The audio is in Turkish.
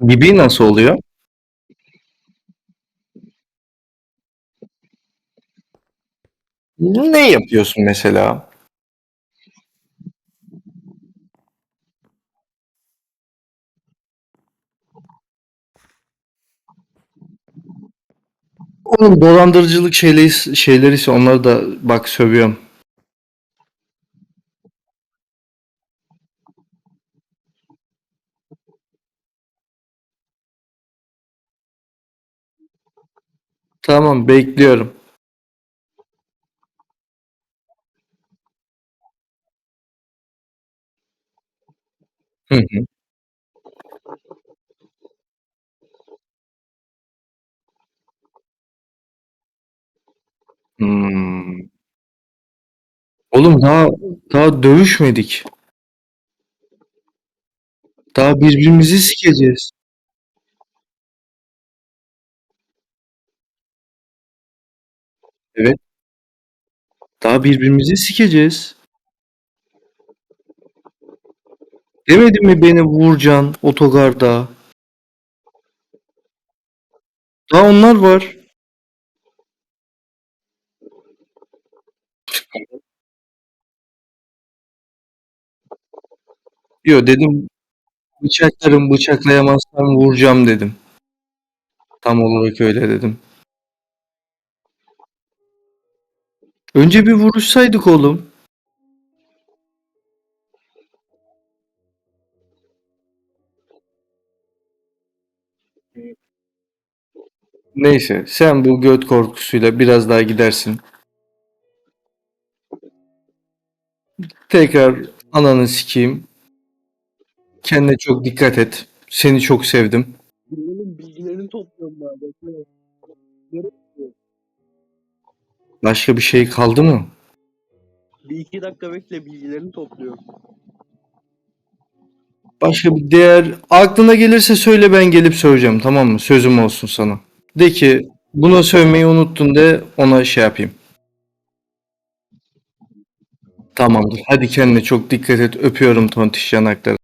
Bibi nasıl oluyor? Ne yapıyorsun mesela? Oğlum dolandırıcılık şeyleri, şeyleri ise onları da bak sövüyorum. Tamam bekliyorum. Hı hı. Hmm. Oğlum daha daha dövüşmedik. Daha birbirimizi sikeceğiz. Evet. Daha birbirimizi sikeceğiz. Demedin mi beni vuracaksın otogarda? Daha onlar var. Yo dedim bıçaklarım bıçaklayamazsam vuracağım dedim. Tam olarak öyle dedim. Önce bir vuruşsaydık oğlum. Neyse sen bu göt korkusuyla biraz daha gidersin. Tekrar ananı sikeyim. Kendine çok dikkat et. Seni çok sevdim. Bilgilerini topluyorum ben. Bekle. Başka bir şey kaldı mı? Bir iki dakika bekle bilgilerini topluyorum. Başka bir değer aklına gelirse söyle ben gelip söyleyeceğim tamam mı? Sözüm olsun sana. De ki buna sövmeyi unuttun de ona şey yapayım. Tamamdır. Hadi kendine çok dikkat et. Öpüyorum tontiş yanakları.